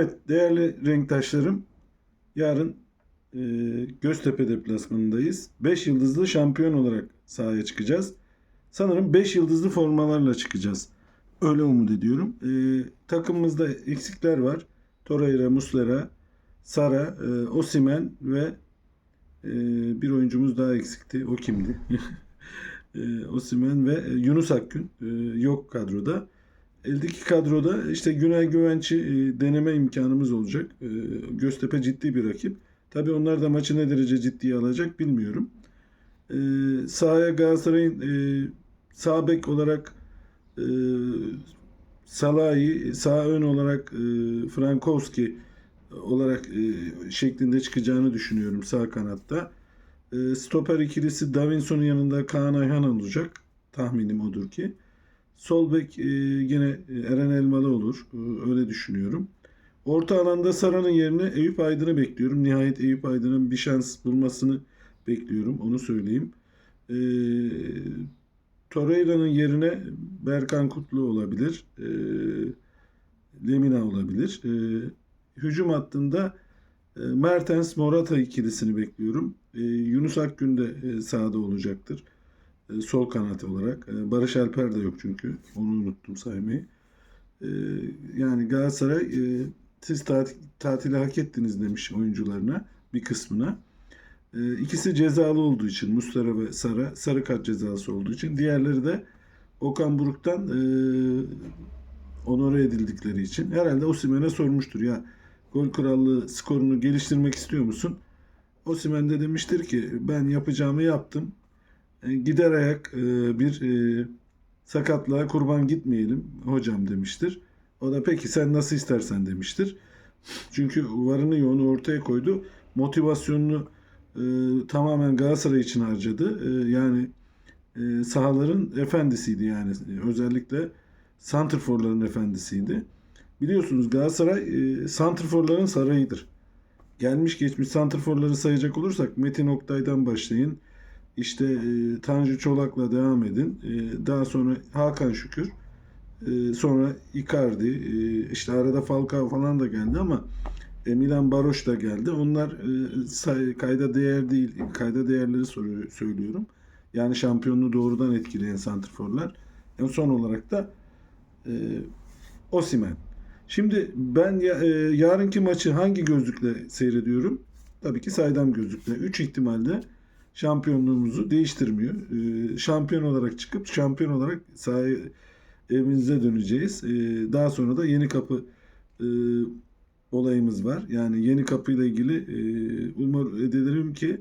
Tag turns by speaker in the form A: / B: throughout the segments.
A: Evet değerli renktaşlarım yarın e, Göztepe deplasmanındayız. 5 yıldızlı şampiyon olarak sahaya çıkacağız. Sanırım 5 yıldızlı formalarla çıkacağız. Öyle umut ediyorum. E, takımımızda eksikler var. Torreira, Muslera, Sara, e, Osimen ve e, bir oyuncumuz daha eksikti. O kimdi? e, Osimen ve e, Yunus Akgün e, yok kadroda. Eldeki kadroda işte Güney Güvenç'i e, deneme imkanımız olacak. E, Göztepe ciddi bir rakip. Tabii onlar da maçı ne derece ciddiye alacak bilmiyorum. E, sahaya Galatasaray'ın e, sağ bek olarak e, Salahi, sağ ön olarak Frankowski olarak şeklinde çıkacağını düşünüyorum sağ kanatta. Stoper ikilisi Davinson'un yanında Kaan Ayhan olacak. Tahminim odur ki. Sol bek e, yine Eren Elmalı olur. E, öyle düşünüyorum. Orta alanda Sara'nın yerine Eyüp Aydın'ı bekliyorum. Nihayet Eyüp Aydın'ın bir şans bulmasını bekliyorum. Onu söyleyeyim. E, Torreira'nın yerine Berkan Kutlu olabilir. E, Lemina olabilir. E, hücum hattında e, Mertens Morata ikilisini bekliyorum. E, Yunus Akgün de e, sahada olacaktır. E, sol kanat olarak. E, Barış Alper de yok çünkü. Onu unuttum saymayı. E, yani Galatasaray siz tatil, tatili hak ettiniz demiş oyuncularına bir kısmına. İkisi cezalı olduğu için Mustara ve Sara sarı kart cezası olduğu için diğerleri de Okan Buruk'tan e, onore edildikleri için herhalde Osimhen'e sormuştur ya gol krallığı skorunu geliştirmek istiyor musun? Osimhen de demiştir ki ben yapacağımı yaptım. E, gider ayak e, bir e, sakatlığa kurban gitmeyelim hocam demiştir. O da peki sen nasıl istersen demiştir. Çünkü varını yoğunu ortaya koydu. Motivasyonunu tamamen Galatasaray için harcadı. Yani sahaların efendisiydi yani. Özellikle santrforların efendisiydi. Biliyorsunuz Galatasaray e, santrforların sarayıdır. Gelmiş geçmiş santrforları sayacak olursak Metin Oktay'dan başlayın. İşte e, Tanju Çolak'la devam edin. E, daha sonra Hakan Şükür. E, sonra Icardi. E, işte arada Falcao falan da geldi ama e, Milan Baroş da geldi. Onlar e, say, kayda değer değil. Kayda değerleri soruyor, söylüyorum. Yani şampiyonluğu doğrudan etkileyen santrforlar. En son olarak da e, Osimen. Şimdi ben ya, e, yarınki maçı hangi gözlükle seyrediyorum? Tabii ki saydam gözlükle. 3 ihtimalle şampiyonluğumuzu değiştirmiyor. E, şampiyon olarak çıkıp şampiyon olarak evimize döneceğiz. E, daha sonra da yeni kapı e, olayımız var. Yani yeni kapıyla ilgili e, umar ederim ki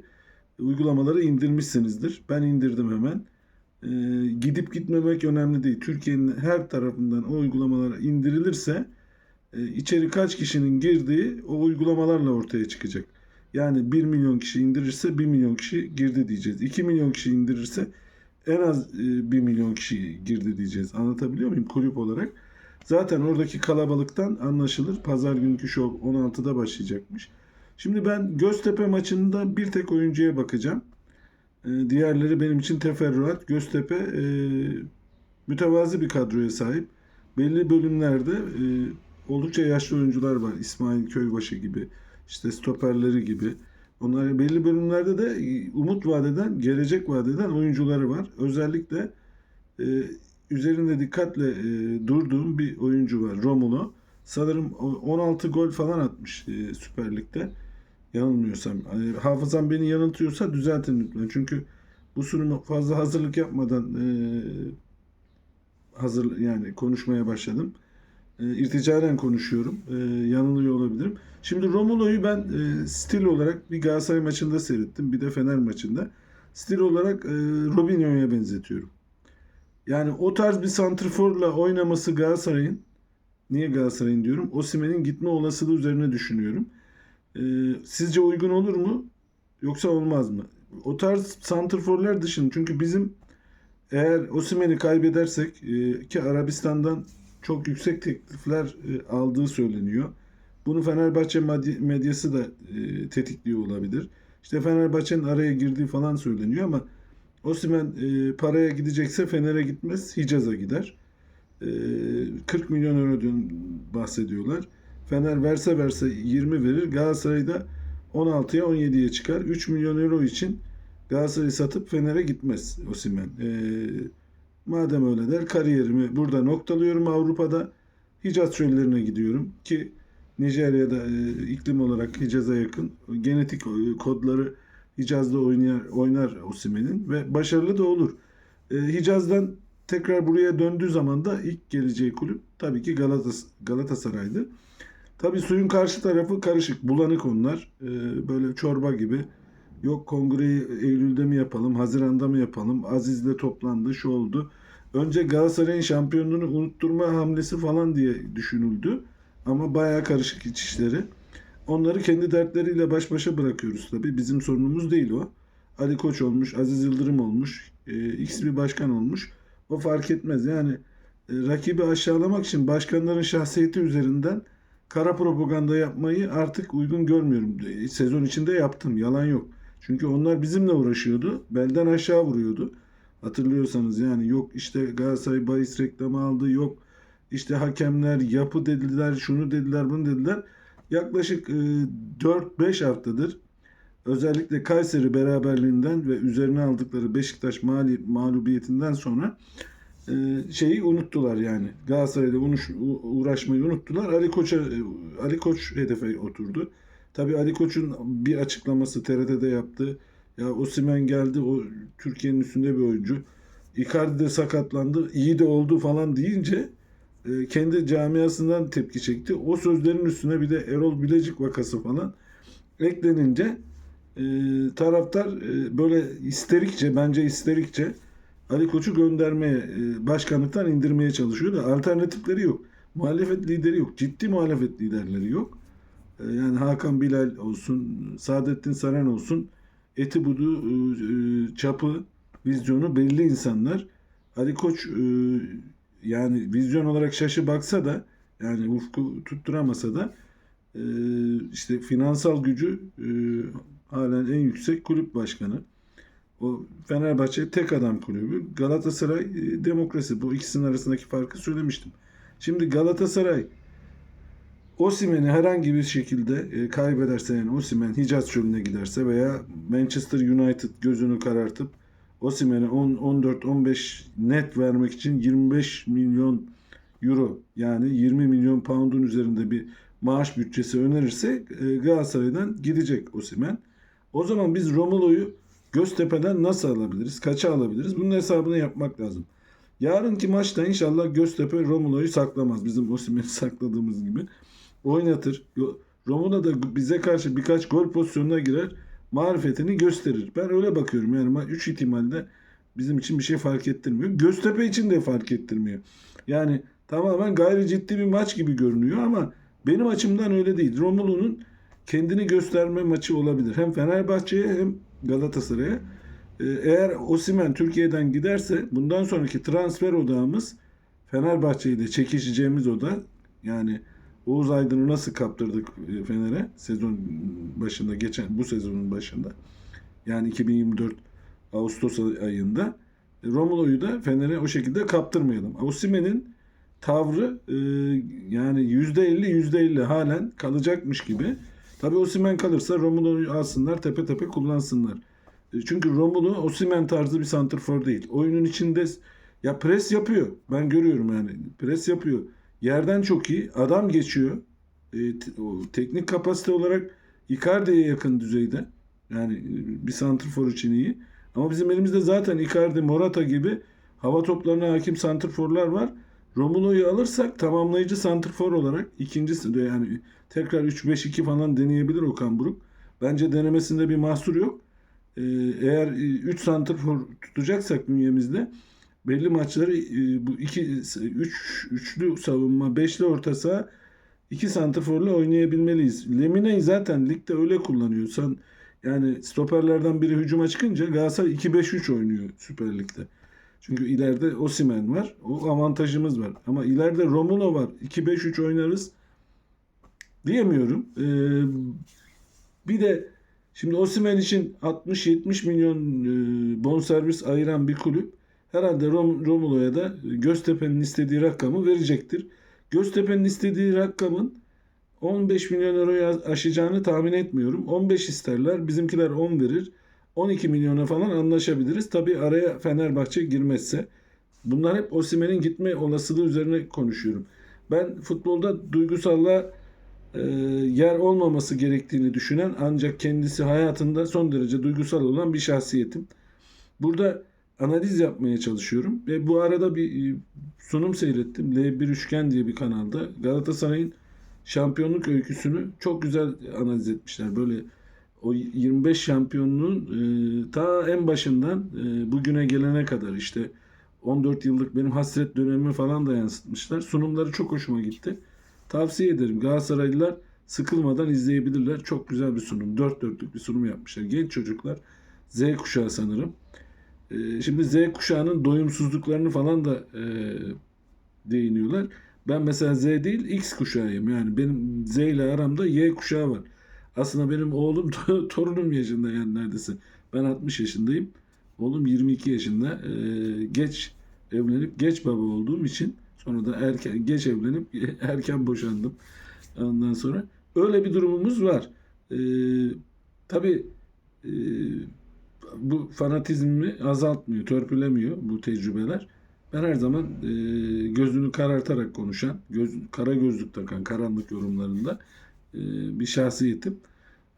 A: uygulamaları indirmişsinizdir. Ben indirdim hemen. E, gidip gitmemek önemli değil. Türkiye'nin her tarafından o uygulamalar indirilirse e, içeri kaç kişinin girdiği o uygulamalarla ortaya çıkacak. Yani 1 milyon kişi indirirse 1 milyon kişi girdi diyeceğiz. 2 milyon kişi indirirse en az e, 1 milyon kişi girdi diyeceğiz. Anlatabiliyor muyum kulüp olarak? Zaten oradaki kalabalıktan anlaşılır. Pazar günkü şov 16'da başlayacakmış. Şimdi ben Göztepe maçında bir tek oyuncuya bakacağım. E, diğerleri benim için teferruat. Göztepe e, mütevazi bir kadroya sahip. Belli bölümlerde e, oldukça yaşlı oyuncular var. İsmail Köybaşı gibi, işte stoperleri gibi. Onlar belli bölümlerde de umut vadeden, gelecek vadeden oyuncuları var. Özellikle e, üzerinde dikkatle e, durduğum bir oyuncu var. Romulo. Sanırım 16 gol falan atmış e, Süper Lig'de. Yanılmıyorsam. Yani hafızam beni yanıltıyorsa düzeltin lütfen. Çünkü bu sunumu fazla hazırlık yapmadan e, hazır yani konuşmaya başladım. E, irticaren konuşuyorum. E, yanılıyor olabilirim. Şimdi Romulo'yu ben e, stil olarak bir Galatasaray maçında seyrettim. Bir de Fener maçında. Stil olarak e, Robinho'ya benzetiyorum. Yani o tarz bir santrforla oynaması Galatasaray'ın niye Galatasaray'ın diyorum. Osimhen'in gitme olasılığı üzerine düşünüyorum. E, sizce uygun olur mu? Yoksa olmaz mı? O tarz santrforlar dışında çünkü bizim eğer Osimhen'i kaybedersek e, ki Arabistan'dan çok yüksek teklifler e, aldığı söyleniyor. Bunu Fenerbahçe medyası da e, tetikliyor olabilir. İşte Fenerbahçe'nin araya girdiği falan söyleniyor ama Osimhen e, paraya gidecekse Fener'e gitmez, Hicaz'a gider. E, 40 milyon eurodan bahsediyorlar. Fener verse verse 20 verir. Galatasaray'da 16'ya 17'ye çıkar. 3 milyon euro için Galatasaray'ı satıp Fener'e gitmez Osimhen. Ee, madem öyle der kariyerimi burada noktalıyorum Avrupa'da. Hicaz çöllerine gidiyorum ki Nijerya'da e, iklim olarak Hicaz'a yakın. Genetik e, kodları Hicaz'da oynar, oynar Osimhen'in ve başarılı da olur. E, Hicaz'dan tekrar buraya döndüğü zaman da ilk geleceği kulüp tabii ki Galatas Galatasaray'dı. Tabii suyun karşı tarafı karışık, bulanık onlar. E, böyle çorba gibi. Yok kongreyi Eylül'de mi yapalım, Haziran'da mı yapalım? Aziz'le toplandı, şu oldu. Önce Galatasaray'ın şampiyonluğunu unutturma hamlesi falan diye düşünüldü. Ama bayağı karışık iç işleri. Onları kendi dertleriyle baş başa bırakıyoruz tabii. Bizim sorunumuz değil o. Ali Koç olmuş, Aziz Yıldırım olmuş, e, X bir başkan olmuş. O fark etmez. Yani e, rakibi aşağılamak için başkanların şahsiyeti üzerinden kara propaganda yapmayı artık uygun görmüyorum. E, Sezon içinde yaptım. Yalan yok. Çünkü onlar bizimle uğraşıyordu. Belden aşağı vuruyordu. Hatırlıyorsanız yani yok işte Galatasaray bahis reklamı aldı. Yok işte hakemler yapı dediler, şunu dediler, bunu dediler. Yaklaşık e, 4-5 haftadır özellikle Kayseri beraberliğinden ve üzerine aldıkları Beşiktaş mali, mağlubiyetinden sonra e, şeyi unuttular yani. Galatasaray'da uğraşmayı unuttular. Ali Koç'a e, Ali Koç hedefe oturdu. Tabii Ali Koç'un bir açıklaması TRT'de yaptı. Ya Osimhen geldi o Türkiye'nin üstünde bir oyuncu. Icardi de sakatlandı. iyi de oldu falan deyince e, kendi camiasından tepki çekti. O sözlerin üstüne bir de Erol Bilecik vakası falan eklenince e, taraftar e, böyle isterikçe bence isterikçe Ali Koç'u göndermeye, e, başkanlıktan indirmeye çalışıyor da alternatifleri yok. Muhalefet lideri yok. Ciddi muhalefet liderleri yok. E, yani Hakan Bilal olsun, Saadettin Saran olsun, eti budu, e, e, çapı, vizyonu belli insanlar. Ali Koç e, yani vizyon olarak şaşı baksa da yani ufku tutturamasa da işte finansal gücü halen en yüksek kulüp başkanı. O Fenerbahçe tek adam kulübü. Galatasaray demokrasi. Bu ikisinin arasındaki farkı söylemiştim. Şimdi Galatasaray Osimhen'i herhangi bir şekilde e, kaybederse yani Osimhen Hicaz çölüne giderse veya Manchester United gözünü karartıp Osimhen'e 10 14 15 net vermek için 25 milyon euro yani 20 milyon pound'un üzerinde bir maaş bütçesi önerirse e, Galatasaray'dan gidecek Osimhen. O zaman biz Romulo'yu Göztepe'den nasıl alabiliriz? Kaça alabiliriz? Bunun hesabını yapmak lazım. Yarınki maçta inşallah Göztepe Romulo'yu saklamaz. Bizim Osimhen'i sakladığımız gibi. Oynatır. Romulo da bize karşı birkaç gol pozisyonuna girer. Marifetini gösterir. Ben öyle bakıyorum. Yani 3 ihtimalde bizim için bir şey fark ettirmiyor. Göztepe için de fark ettirmiyor. Yani tamamen gayri ciddi bir maç gibi görünüyor ama benim açımdan öyle değil. Romulo'nun kendini gösterme maçı olabilir. Hem Fenerbahçe'ye hem Galatasaray'a. Ee, Eğer Osimhen Türkiye'den giderse bundan sonraki transfer odağımız Fenerbahçe ile çekişeceğimiz oda. Yani Oğuz Aydın'ı nasıl kaptırdık e, Fener'e sezon başında geçen bu sezonun başında. Yani 2024 Ağustos ayında E, Romulo'yu da Fener'e o şekilde kaptırmayalım. Osimhen'in tavrı e, yani %50 %50 halen kalacakmış gibi. Tabii Osimhen kalırsa Romulo'yu alsınlar tepe tepe kullansınlar. Çünkü Romulo Osimhen tarzı bir santrfor değil. Oyunun içinde ya pres yapıyor. Ben görüyorum yani. Pres yapıyor. Yerden çok iyi. Adam geçiyor. E, o teknik kapasite olarak Icardi'ye yakın düzeyde. Yani e, bir santrfor için iyi. Ama bizim elimizde zaten Icardi, Morata gibi hava toplarına hakim santrforlar var. Romulo'yu alırsak tamamlayıcı santrfor olarak ikincisi de yani tekrar 3-5-2 falan deneyebilir Okan Buruk. Bence denemesinde bir mahsur yok. Ee, eğer 3 santrfor tutacaksak bünyemizde belli maçları e, bu iki üç üçlü savunma, beşli orta saha iki santrforla oynayabilmeliyiz. Lemine'yi zaten ligde öyle kullanıyorsan yani stoperlerden biri hücuma çıkınca Galatasaray 2-5-3 oynuyor Süper Lig'de. Çünkü ileride Osimhen var. O avantajımız var. Ama ileride Romulo var. 2-5-3 oynarız diyemiyorum. Ee, bir de şimdi Osimhen için 60-70 milyon e, bonservis ayıran bir kulüp herhalde Rom, Romulo'ya da Göztepe'nin istediği rakamı verecektir. Göztepe'nin istediği rakamın 15 milyon euroyu aşacağını tahmin etmiyorum. 15 isterler. Bizimkiler 10 verir. 12 milyona falan anlaşabiliriz. Tabii araya Fenerbahçe girmezse. Bunlar hep Osimhen'in gitme olasılığı üzerine konuşuyorum. Ben futbolda duygusallığa e, yer olmaması gerektiğini düşünen ancak kendisi hayatında son derece duygusal olan bir şahsiyetim. Burada analiz yapmaya çalışıyorum ve bu arada bir e, sunum seyrettim. L1 Üçgen diye bir kanalda Galatasaray'ın şampiyonluk öyküsünü çok güzel analiz etmişler. Böyle o 25 şampiyonluğun e, ta en başından e, bugüne gelene kadar işte 14 yıllık benim hasret dönemimi falan da yansıtmışlar. Sunumları çok hoşuma gitti. Tavsiye ederim. Galatasaraylılar sıkılmadan izleyebilirler. Çok güzel bir sunum. Dört dörtlük bir sunum yapmışlar. Genç çocuklar. Z kuşağı sanırım. E, şimdi Z kuşağının doyumsuzluklarını falan da e, değiniyorlar. Ben mesela Z değil X kuşağıyım. Yani benim Z ile aramda Y kuşağı var. Aslında benim oğlum torunum yaşında yani neredeyse. Ben 60 yaşındayım. Oğlum 22 yaşında. Ee, geç evlenip geç baba olduğum için sonra da erken geç evlenip erken boşandım. Ondan sonra öyle bir durumumuz var. Ee, tabii e, bu fanatizmi azaltmıyor, törpülemiyor bu tecrübeler. Ben her zaman e, gözünü karartarak konuşan, göz, kara gözlük takan karanlık yorumlarında e, bir şahsiyetim.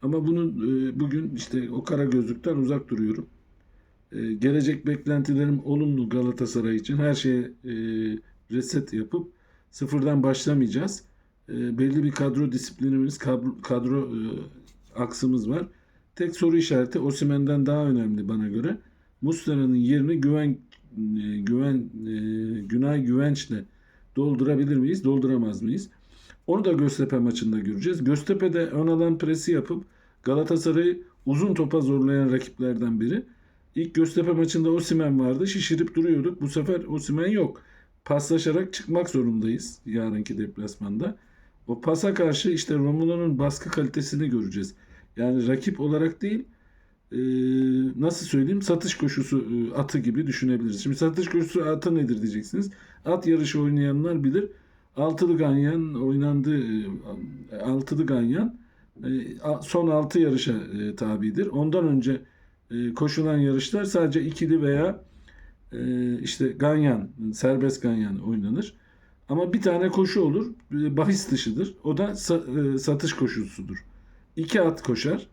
A: Ama bunun e, bugün işte o kara gözlükten uzak duruyorum. E, gelecek beklentilerim olumlu Galatasaray için. Her şeye e, reset yapıp sıfırdan başlamayacağız. E, belli bir kadro disiplinimiz, kadro, kadro e, aksımız var. Tek soru işareti Osimhen'den daha önemli bana göre. Muslera'nın yerini güven e, güven e, Günay Güvenç'le doldurabilir miyiz, dolduramaz mıyız? Onu da Göztepe maçında göreceğiz. Göztepe'de ön alan presi yapıp Galatasaray'ı uzun topa zorlayan rakiplerden biri. İlk Göztepe maçında Osimhen vardı. Şişirip duruyorduk. Bu sefer Osimhen yok. Paslaşarak çıkmak zorundayız yarınki deplasmanda. O pasa karşı işte Romulo'nun baskı kalitesini göreceğiz. Yani rakip olarak değil e, nasıl söyleyeyim satış koşusu e, atı gibi düşünebiliriz. Şimdi satış koşusu atı nedir diyeceksiniz. At yarışı oynayanlar bilir. Altılı ganyan oynandı. E, altılı ganyan son altı yarışa e, tabidir. Ondan önce koşulan yarışlar sadece ikili veya işte ganyan, serbest ganyan oynanır. Ama bir tane koşu olur, bahis dışıdır. O da sa- satış koşusudur. İki at koşar.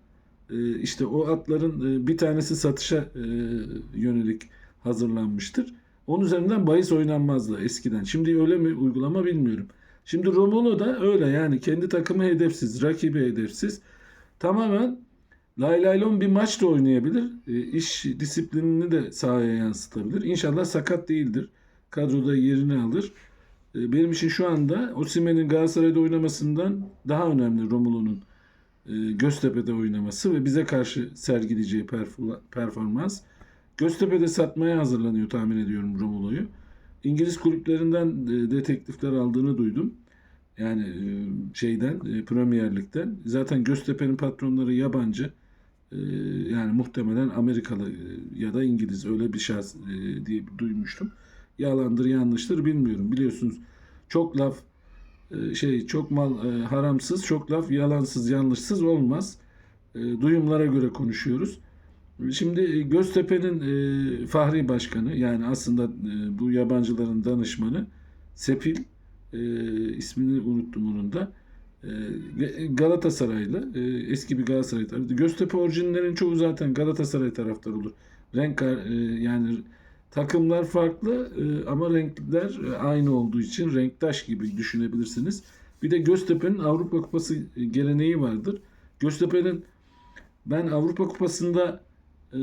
A: E, işte o atların e, bir tanesi satışa e, yönelik hazırlanmıştır. Onun üzerinden bahis oynanmazdı eskiden. Şimdi öyle mi uygulama bilmiyorum. Şimdi Romulo da öyle yani kendi takımı hedefsiz, rakibi hedefsiz. Tamamen lay laylon bir maç da oynayabilir. E, iş disiplinini de sahaya yansıtabilir. İnşallah sakat değildir. Kadroda yerini alır. E, benim için şu anda Osimhen'in Galatasaray'da oynamasından daha önemli Romulo'nun Göztepe'de oynaması ve bize karşı sergileyeceği performans. Göztepe'de satmaya hazırlanıyor tahmin ediyorum Romulo'yu. İngiliz kulüplerinden e, de teklifler aldığını duydum. Yani e, şeyden, e, Premier Lig'den. Zaten Göztepe'nin patronları yabancı. E, yani muhtemelen Amerikalı e, ya da İngiliz öyle bir şahs e, diye duymuştum. Yalandır yanlıştır bilmiyorum. Biliyorsunuz çok laf e, şey çok mal e, haramsız, çok laf yalansız, yanlışsız olmaz. E, duyumlara göre konuşuyoruz. Şimdi e, Göztepe'nin e, Fahri Başkanı yani aslında e, bu yabancıların danışmanı Sepil e, ismini unuttum onun da. E, Galatasaraylı e, eski bir Galatasaray taraftarı. Göztepe orijinlerin çoğu zaten Galatasaray taraftarı olur. Renk e, yani takımlar farklı e, ama renkler e, aynı olduğu için renktaş gibi düşünebilirsiniz. Bir de Göztepe'nin Avrupa Kupası geleneği vardır. Göztepe'nin ben Avrupa Kupası'nda e,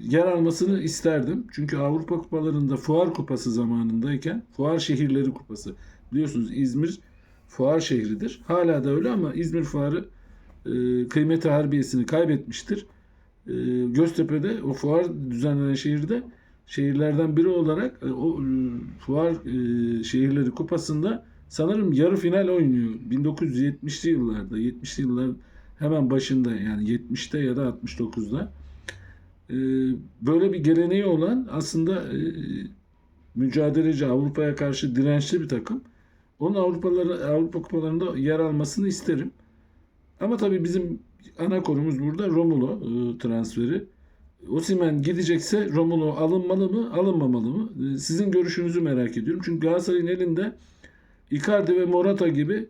A: yer almasını isterdim. Çünkü Avrupa Kupalarında Fuar Kupası zamanındayken Fuar Şehirleri Kupası biliyorsunuz İzmir fuar şehridir. Hala da öyle ama İzmir Fuarı e, kıymeti harbiyesini kaybetmiştir. E, Göztepe'de o fuar düzenlenen şehirde şehirlerden biri olarak e, o e, fuar e, şehirleri kupasında sanırım yarı final oynuyor. 1970'li yıllarda, 70'li yıllar hemen başında yani 70'te ya da 69'da. E, böyle bir geleneği olan aslında mücadeleci Avrupa'ya karşı dirençli bir takım. Onun Avrupaları, Avrupa kupalarında yer almasını isterim. Ama tabii bizim ana konumuz burada Romulo transferi. Osimhen gidecekse Romulo alınmalı mı, alınmamalı mı? E, Sizin görüşünüzü merak ediyorum. Çünkü Galatasaray'ın elinde Icardi ve Morata gibi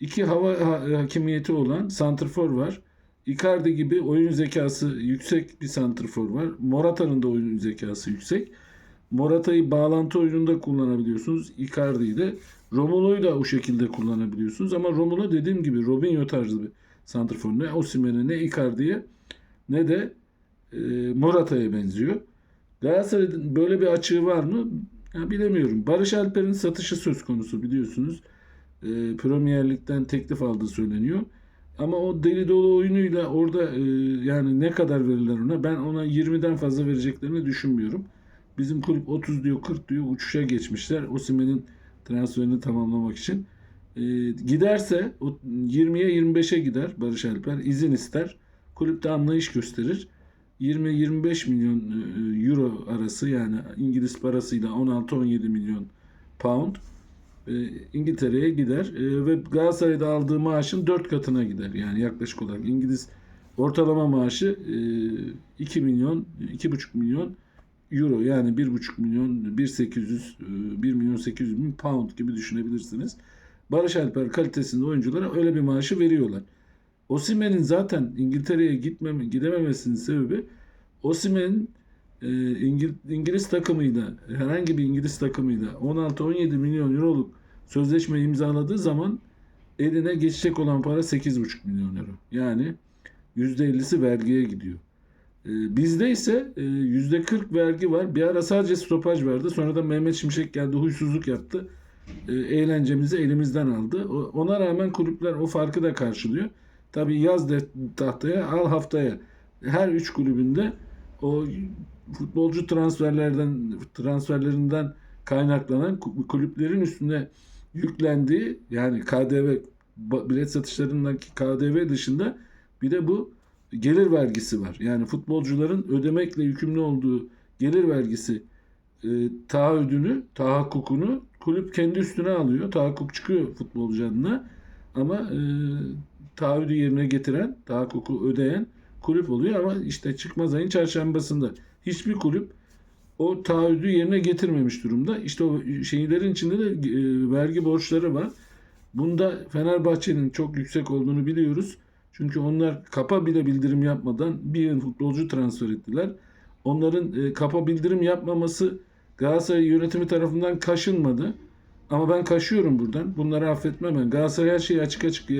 A: iki hava ha- hakimiyeti olan santrfor var. Icardi gibi oyun zekası yüksek bir santrfor var. Morata'nın da oyun zekası yüksek. Morata'yı bağlantı oyununda kullanabiliyorsunuz. Icardi'yi de. Romulo'yu da o şekilde kullanabiliyorsunuz. Ama Romulo dediğim gibi Robinho tarzı bir santrfor. Ne Osimhen'e ne Icardi'ye ne de e, Morata'ya benziyor. Galatasaray'ın böyle bir açığı var mı? Ya bilemiyorum. Barış Alper'in satışı söz konusu biliyorsunuz. E, Premier Lig'den teklif aldığı söyleniyor. Ama o deli dolu oyunuyla orada e, yani ne kadar verirler ona? Ben ona 20'den fazla vereceklerini düşünmüyorum. Bizim kulüp 30 diyor 40 diyor uçuşa geçmişler. Osimhen'in transferini tamamlamak için. E, giderse o 20'ye 25'e gider Barış Alper. izin ister. Kulüpte anlayış gösterir. 20-25 milyon e, euro arası yani İngiliz parasıyla 16-17 milyon pound e, İngiltere'ye gider E, ve Galatasaray'da aldığı maaşın 4 katına gider. Yani yaklaşık olarak İngiliz ortalama maaşı e, 2 milyon 2,5 milyon euro yani 1,5 milyon 1,800 e, 1 milyon 800 bin pound gibi düşünebilirsiniz. Barış Alper kalitesinde oyunculara öyle bir maaşı veriyorlar. Osimhen'in zaten İngiltere'ye gitmeme, gidememesinin sebebi Osimhen'in e, İngil- İngiliz takımıyla herhangi bir İngiliz takımıyla 16-17 milyon euroluk sözleşme imzaladığı zaman eline geçecek olan para 8,5 milyon euro. Yani %50'si vergiye gidiyor. E, bizde ise e, %40 vergi var. Bir ara sadece stopaj vardı. Sonra da Mehmet Şimşek geldi huysuzluk yaptı. E, eğlencemizi elimizden aldı. O- Ona rağmen kulüpler o farkı da karşılıyor. Tabii yaz tahtaya al haftaya. Her üç kulübünde o futbolcu transferlerden transferlerinden kaynaklanan ku- kulüplerin üstüne yüklendiği yani KDV bilet satışlarındaki KDV dışında bir de bu gelir vergisi var. Yani futbolcuların ödemekle yükümlü olduğu gelir vergisi e, taahhüdünü, tahakkukunu kulüp kendi üstüne alıyor. Tahakkuk çıkıyor futbolcu adına. Ama e, taahhüdü yerine getiren, tahakkuku ödeyen kulüp oluyor ama işte çıkmaz ayın çarşambasında hiçbir kulüp o taahhüdü yerine getirmemiş durumda. İşte o şeylerin içinde de e, vergi borçları var. Bunda Fenerbahçe'nin çok yüksek olduğunu biliyoruz. Çünkü onlar kapa bile bildirim yapmadan bir futbolcu transfer ettiler. Onların e, kapa bildirim yapmaması Galatasaray yönetimi tarafından kaşınmadı. Ama ben kaşıyorum buradan. Bunları affetmem ben. Galatasaray her şeyi açık açık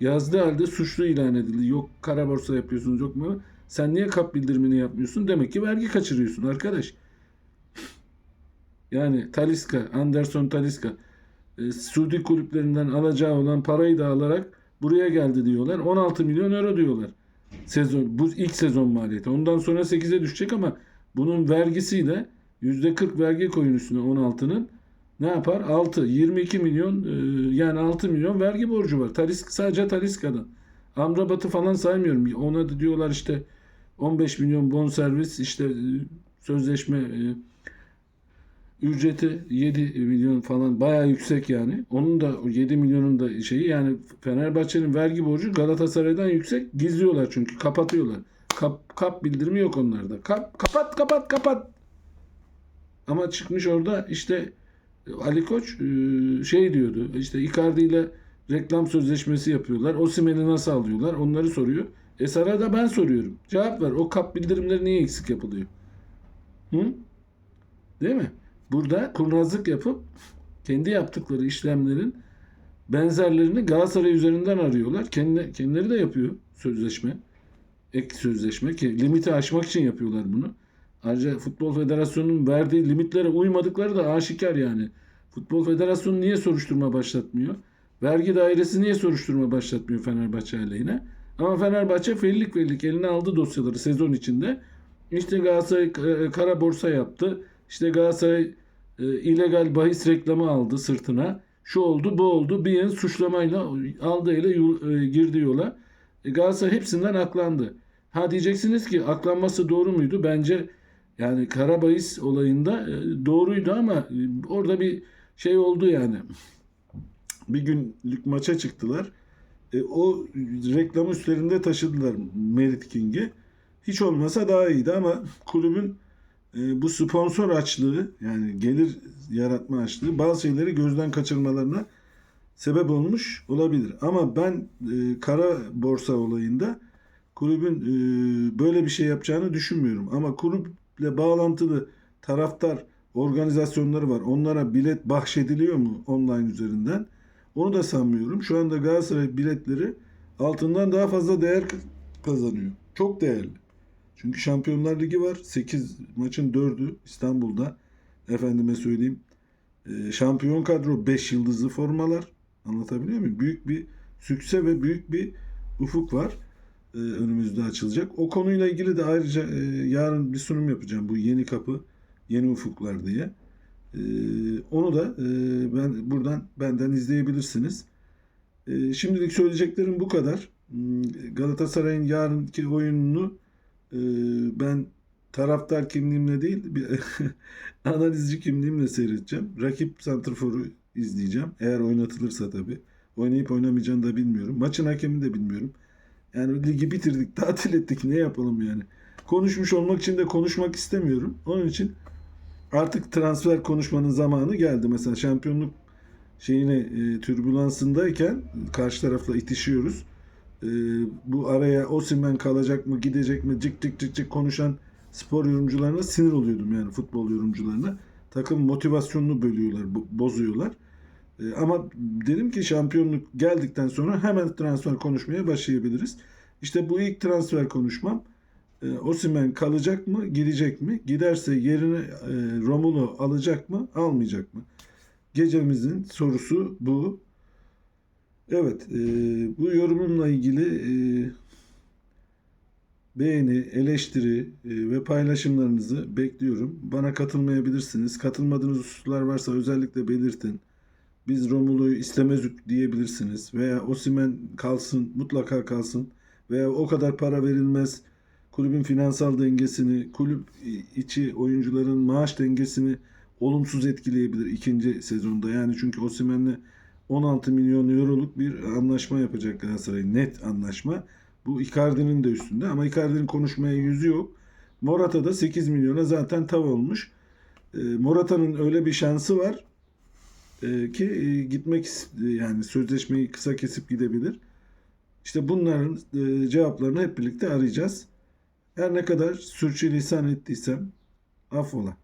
A: yazdığı halde suçlu ilan edildi. Yok kara borsa yapıyorsunuz yok mu? Sen niye kap bildirimini yapmıyorsun? Demek ki vergi kaçırıyorsun arkadaş. Yani Taliska, Anderson Taliska e, Suudi kulüplerinden alacağı olan parayı da alarak buraya geldi diyorlar. 16 milyon euro diyorlar. Sezon bu ilk sezon maliyeti. Ondan sonra 8'e düşecek ama bunun vergisiyle %40 vergi koyun üstüne 16'nın ne yapar? 6 22 milyon e, yani 6 milyon vergi borcu var. Talisk sadece Taliska'dan. Amrabat'ı falan saymıyorum. Ona da diyorlar işte 15 milyon bonservis işte e, sözleşme e, ücreti 7 milyon falan bayağı yüksek yani. Onun da 7 milyonun da şeyi yani Fenerbahçe'nin vergi borcu Galatasaray'dan yüksek. Gizliyorlar çünkü kapatıyorlar. Kap, kap bildirimi yok onlarda. Kap, kapat kapat kapat. Ama çıkmış orada işte Ali Koç e, şey diyordu. işte Icardi ile reklam sözleşmesi yapıyorlar. Osimhen'i nasıl alıyorlar? Onları soruyor. E sana da ben soruyorum. Cevap ver. O kap bildirimleri niye eksik yapılıyor? Hı? Değil mi? Burada kurnazlık yapıp kendi yaptıkları işlemlerin benzerlerini Galatasaray üzerinden arıyorlar. Kendi, kendileri de yapıyor sözleşme. Ek sözleşme limiti aşmak için yapıyorlar bunu. Ayrıca Futbol Federasyonu'nun verdiği limitlere uymadıkları da aşikar yani. Futbol Federasyonu niye soruşturma başlatmıyor? Vergi dairesi niye soruşturma başlatmıyor Fenerbahçe aleyhine? Ama Fenerbahçe fellik fellik eline aldı dosyaları sezon içinde. İşte Galatasaray e, kara borsa yaptı. İşte Galatasaray e, illegal bahis reklamı aldı sırtına. Şu oldu bu oldu bir yıl suçlamayla aldı ele e, girdi yola. E, Galatasaray hepsinden aklandı. Ha diyeceksiniz ki aklanması doğru muydu? Bence yani kara bahis olayında e, doğruydu ama e, orada bir şey oldu yani. bir günlük maça çıktılar. E, o reklamı üstlerinde taşıdılar Merit King'i. Hiç olmasa daha iyiydi ama kulübün e, bu sponsor açlığı yani gelir yaratma açlığı bazı şeyleri gözden kaçırmalarına sebep olmuş olabilir. Ama ben e, kara borsa olayında kulübün e, böyle bir şey yapacağını düşünmüyorum. Ama kulüple bağlantılı taraftar organizasyonları var. Onlara bilet bahşediliyor mu online üzerinden? Onu da sanmıyorum. Şu anda Galatasaray biletleri altından daha fazla değer kazanıyor. Çok değerli. Çünkü Şampiyonlar Ligi var. 8 maçın 4'ü İstanbul'da. Efendime söyleyeyim. Ee, şampiyon kadro 5 yıldızlı formalar. Anlatabiliyor muyum? Büyük bir sükse ve büyük bir ufuk var. Ee, önümüzde açılacak. O konuyla ilgili de ayrıca e, yarın bir sunum yapacağım. Bu yeni kapı, yeni ufuklar diye. Ee, onu da e, ben buradan benden izleyebilirsiniz. Ee, şimdilik söyleyeceklerim bu kadar. Hmm, Galatasaray'ın yarınki oyununu e, ben taraftar kimliğimle değil bir analizci kimliğimle seyredeceğim. Rakip santrforu izleyeceğim. Eğer oynatılırsa tabii. Oynayıp oynamayacağını da bilmiyorum. Maçın hakemini de bilmiyorum. Yani ligi bitirdik, tatil ettik. Ne yapalım yani? Konuşmuş olmak için de konuşmak istemiyorum. Onun için artık transfer konuşmanın zamanı geldi. Mesela şampiyonluk şeyine e, türbülansındayken karşı tarafla itişiyoruz. E, bu araya Osimhen kalacak mı, gidecek mi, cık cık cık cık konuşan spor yorumcularına sinir oluyordum yani futbol yorumcularına. Takım motivasyonunu bölüyorlar, bo- bozuyorlar. E, ama dedim ki şampiyonluk geldikten sonra hemen transfer konuşmaya başlayabiliriz. İşte bu ilk transfer konuşmam. E, Osimhen kalacak mı, gidecek mi? Giderse yerine e, Romulo alacak mı, almayacak mı? Gecemizin sorusu bu. Evet, e, bu yorumumla ilgili e, beğeni, eleştiri ve paylaşımlarınızı bekliyorum. Bana katılmayabilirsiniz. Katılmadığınız hususlar varsa özellikle belirtin. Biz Romulo'yu istemezük diyebilirsiniz. Veya Osimhen kalsın, mutlaka kalsın. Veya o kadar para verilmez. Kulübün finansal dengesini, kulüp içi oyuncuların maaş dengesini olumsuz etkileyebilir ikinci sezonda. Yani çünkü Osimhen'le 16 milyon euroluk bir anlaşma yapacak Galatasaray. Net anlaşma. Bu Icardi'nin de üstünde ama Icardi'nin konuşmaya yüzü yok. Morata da 8 milyona zaten tav olmuş. E, Morata'nın öyle bir şansı var e, ki e, gitmek e, yani sözleşmeyi kısa kesip gidebilir. İşte bunların e, cevaplarını hep birlikte arayacağız. Her ne kadar sürçülisan ettiysem affola.